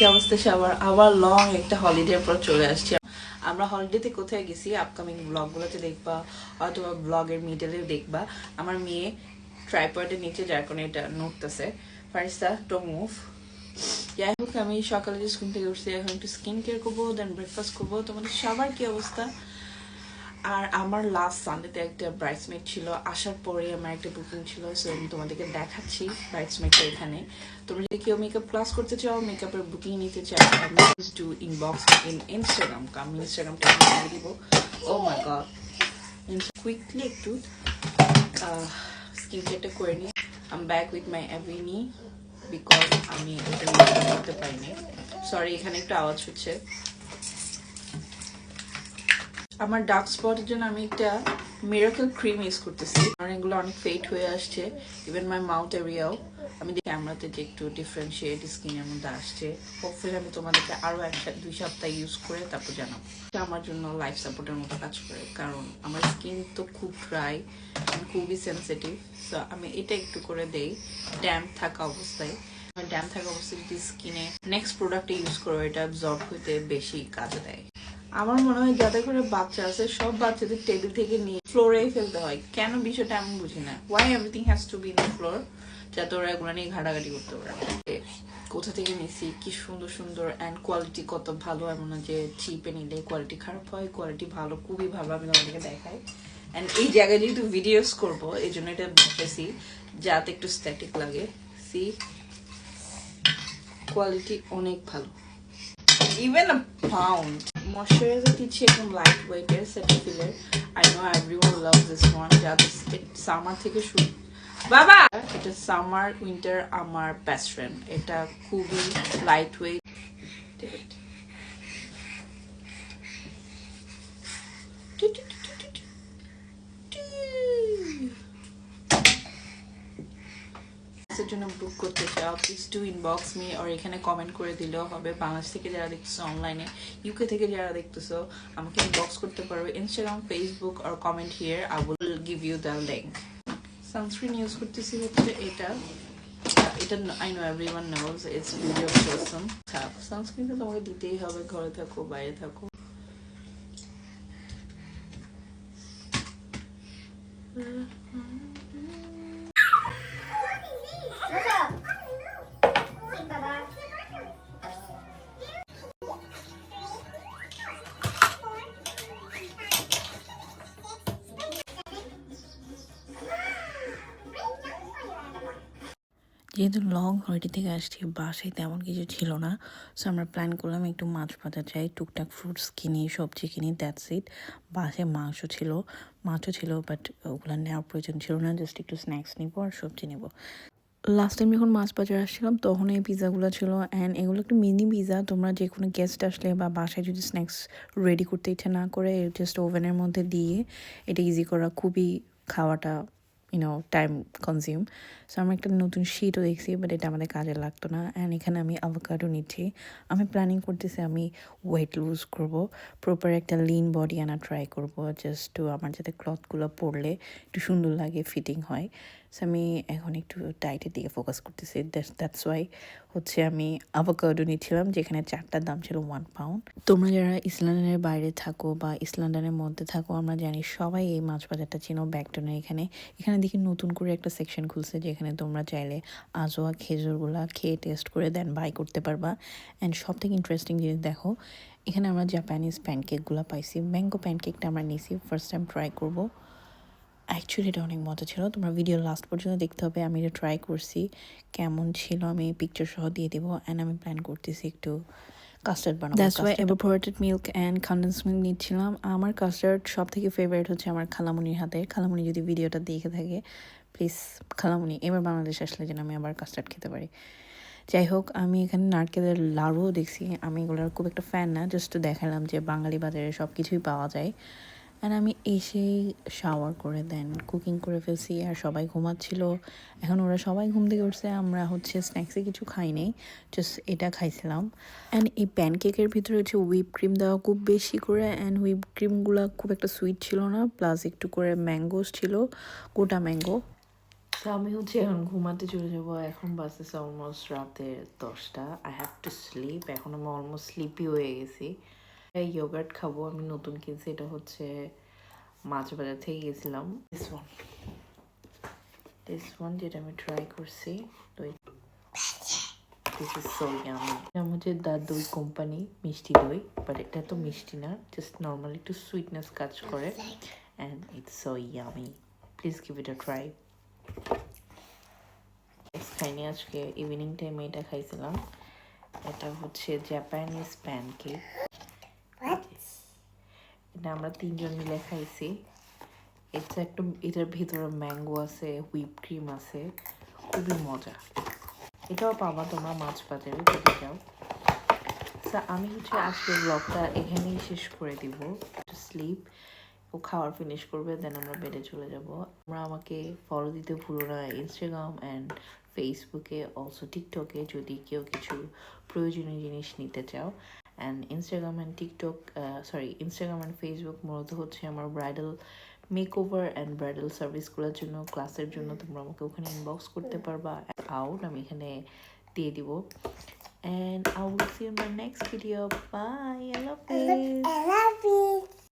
কি অবস্থা? সবার আবার লং একটা হলিডের পর চলে আসছি। আমরা হলিডেতে কোথায় গেছি? আপকামিং ব্লগগুলোতে দেখবা, অথবা ব্লগের মিডলে দেখবা। আমার মেয়ে ট্রাইপয়েডের নিচে যার কোনো এটা নড়তেছে। ফারিস্তা টো মুভ যাই হোক, আমি সকালে যে স্কুল থেকে উঠছি, এখন একটু স্কিন কেয়ার করব দেন ব্রেকফাস্ট করব। তোমাদের সবার কি অবস্থা? আর আমার লাস্ট সানডেতে একটা ব্রাইডসমেড ছিল, আসার পরে আমার একটা বুকিং ছিল সো আমি তোমাদেরকে দেখাচ্ছি ব্রাইডসমেডটা এখানে। তোমরা যদি কেউ মেকআপ ক্লাস করতে চাও মেকআপের বুকিং নিতে চাও please do inbox in Instagram আমি ইনস্টাগ্রামটা দিব। ও মাই গড কুইকলি একটু স্কিন কেয়ারটা করে নিই I'm back with my Aveeno because আমি এটা করতে পারিনি। সরি এখানে একটু আওয়াজ হচ্ছে। আমার ডার্ক স্পটের জন্য আমি একটা মিরাকেল ক্রিম ইউজ করতেছি। কারণ এগুলো অনেক ফেট হয়ে আসছে। ইভেন মাই মাউথ এরিয়াও আমি ক্যামেরাতে যে একটু ডিফারেন্সিয়েট স্কিনের মধ্যে আসছে। হোপফুলি আমি তোমাদেরকে আরও এক দুই সপ্তাহ ইউজ করে তারপর জানাব। এটা আমার জন্য লাইফ সাপোর্টের মতো কাজ করে। কারণ আমার স্কিন তো খুব ড্রাই খুবই সেন্সিটিভ সো আমি এটা একটু করে দেই। ড্যাম্প থাকা অবস্থায়। ড্যাম থাকা অবস্থায় যদি স্কিনে নেক্সট প্রোডাক্ট ইউজ করো, এটা অ্যাবজর্ব হইতে বেশি কাজে দেয়। আমার মনে হয় যাতে করে বাচ্চা আছে, সব বাচ্চাদের টেবিল থেকে নিয়ে ফ্লোরেই ফেলতে হয়। কেন বিষয়টা আমি বুঝি না। Why everything has to be in floor যাতে ওরা এগুলো নিয়ে ঘাটাঘাটি করতে পারে। কোথা থেকে নিছি? কি সুন্দর সুন্দর অ্যান্ড কোয়ালিটি কত ভালো। এমন না যে চিপে নিলে কোয়ালিটি খারাপ হয় কোয়ালিটি ভালো, খুবই ভালো আমি তোমাদেরকে দেখাই। অ্যান্ড এই জায়গায় যেহেতু ভিডিওস করব, এই জন্য এটা বসেছি যাতে একটু স্ট্যাটিক লাগে। সি কোয়ালিটি অনেক ভালো। Even a pound. Moisturizer দিচ্ছি একদম লাইট ওয়েটের সেটিফিলের I know everyone love this one যাতে সামার থেকে শুরু বাবা এটা সামার উইন্টার আমার বেস্ট ফ্রেন্ড এটা খুবই লাইট ওয়েট এর জন্য বুক করতে চাও প্লিজ টু ইনবক্স মি আর এখানে কমেন্ট করে দিলেও হবে। বাংলাদেশ থেকে যারা দেখতেছো অনলাইনে ইউকে থেকে যারা দেখতেছো, আমাকে ইনবক্স করতে পারবে। Instagram Facebook R comment here I will give you the link sunscreen use করতেছি হচ্ছে এটা। এটা I know everyone knows it's video person sunscreen তো তোমাকে দিতেই হবে, ঘরে থাকো, বাইরে থাকো। যেহেতু লং হলিডে থেকে আসছি, বাসায় তেমন কিছু ছিল না। সো আমরা প্ল্যান করলাম একটু মাছ ভাজা চাই, টুকটাক ফ্রুটস কিনি, সবজি কিনি দ্যাটস ইট বাসায় মাংস ছিল, মাছও ছিল বাট ওগুলো নেওয়ার প্রয়োজন ছিল না জাস্ট একটু স্ন্যাক্স নিবো আর সবজি নেব। লাস্ট টাইম যখন মাছ বাজার আসছিলাম, তখন এই পিৎজাগুলো ছিল অ্যান্ড এগুলো একটু মিনি পিজা তোমরা যে কোনো গেস্ট আসলে বা বাসায় যদি স্ন্যাক্স রেডি করতে ইচ্ছে না করে জাস্ট ওভেনের মধ্যে দিয়ে, এটা ইজি করা, খুবই খাওয়াটা ইউনো টাইম কনজিউম সো আমি একটা নতুন শিটও দেখছি বাট এটা আমাদের কাজে লাগতো না। অ্যান্ড এখানে আমি আভোকাডো নিচ্ছি। আমি প্ল্যানিং করতেছি আমি ওয়েট লুজ করব। প্রপার একটা লিন বডি আনা ট্রাই করব জাস্ট টু আমার যাতে ক্লথগুলো পরলে একটু সুন্দর লাগে ফিটিং হয়। সো আমি এখন একটু ডায়েটের দিকে ফোকাস করতেছি। দ্যাটস ওয়াই হচ্ছে আমি আভোকাডো নিচ্ছিলাম, যেখানে চারটার দাম ছিল ওয়ান পাউন্ড তোমরা যারা ইস্ট বাইরে থাকো বা ইস্ট মধ্যে থাকো, আমরা জানি সবাই এই মাছ বাজারটা চিনো ব্যাকটনের এখানে। এখানে দেখি নতুন করে একটা সেকশন খুলছে, যেখানে তোমরা চাইলে আজোয়া, খেজুরগুলা খেয়ে টেস্ট করে দেন বাই করতে পারবা। অ্যান্ড সব থেকে ইন্টারেস্টিং জিনিস দেখো, এখানে আমরা জাপানিজ প্যানকেকগুলো পাইছি। ম্যাঙ্গো প্যানকেকটা আমরা নিয়েছি ফার্স্ট টাইম ট্রাই করব। অ্যাকচুয়ালি এটা অনেক মজা ছিল। তোমরা ভিডিও লাস্ট পর্যন্ত দেখতে হবে। আমি এটা ট্রাই করছি। কেমন ছিল আমি পিকচার সহ দিয়ে দেবো। অ্যান্ড আমি প্ল্যান করতেছি একটু কাস্টার্ড বানাবো that's why evaporated milk and condense milk নিচ্ছিলাম। আমার কাস্টার্ড সব থেকে ফেভারিট হচ্ছে আমার খালামুনির হাতে। খালামুনি যদি ভিডিওটা দেখে থাকে প্লিজ খালামুনি এবার বাংলাদেশ আসলে যেন আমি আবার কাস্টার্ড খেতে পারি। যাই হোক আমি এখানে নারকেলের লাড়ুও দেখছি। আমি এগুলোর খুব একটা ফ্যান না। জাস্ট দেখালাম যে বাঙালি বাজারে সব কিছুই পাওয়া যায়। অ্যান্ড আমি এসেই শাওয়ার করে দেন কুকিং করে ফেলছি আর সবাই ঘুমাচ্ছিল। এখন ওরা সবাই ঘুম থেকে উঠছে, আমরা হচ্ছে স্ন্যাক্সে কিছু খাই নাই জাস্ট এটা খাইছিলাম। অ্যান্ড এই প্যানকেকের ভিতরে হচ্ছে হুইপ ক্রিম দেওয়া খুব বেশি করে অ্যান্ড হুইপ ক্রিমগুলো খুব একটা সুইট ছিল না প্লাস একটু করে ম্যাঙ্গোস ছিল, গোটা ম্যাঙ্গো তো আমি হচ্ছে এখন ঘুমাতে চলে যাব, এখন বাজতেছে অলমোস্ট রাতের দশটা। আই হ্যাভ টু স্লিপ এখন আমি অলমোস্ট স্লিপি হয়ে গেছি। ইয়োগার্ট খাব, আমি নতুন কিনছি, এটা হচ্ছে মাছ বাজার থেকে গেছিলাম দিস ওয়ান দিস ওয়ান যেটা আমি ট্রাই করছি, তো দিস ইজ সো এটা হচ্ছে দা দই কোম্পানি মিষ্টি দই বাট এটা তো মিষ্টি না জাস্ট নর্মালি একটু সুইটনেস কাজ করে and it's so yummy please give it a try খাইনি আজকে ইভিনিং টাইমে এটা খাইছিলাম। এটা হচ্ছে জাপানিজ প্যানকেক এটা আমরা তিনজন মিলে খাইছি। এটা একটু, এটার ভিতরে ম্যাঙ্গো আছে, হুইপ ক্রিম আছে, খুবই মজা। এটাও পাবা তোমরা মাছ বাজারে যদি যাও। তা আমি হচ্ছে আজকের ব্লগটা এখানেই শেষ করে দিব। স্লিপ ও খাওয়ার ফিনিশ করবে দেন আমরা বেডে চলে যাব। তোমরা আমাকে ফলো দিতে ভুলো না ইনস্টাগ্রাম অ্যান্ড ফেসবুকে অলসো টিকটকে যদি কেউ কিছু প্রয়োজনীয় জিনিস নিতে চাও। And Instagram and TikTok sorry Instagram and Facebook মূলত হচ্ছে আমার bridal makeover and bridal সার্ভিসগুলোর জন্য ক্লাসের জন্য তোমরা আমাকে ওখানে ইনবক্স করতে পারবা। আউট আমি এখানে দিয়ে দিব। And out see see next video bye I love you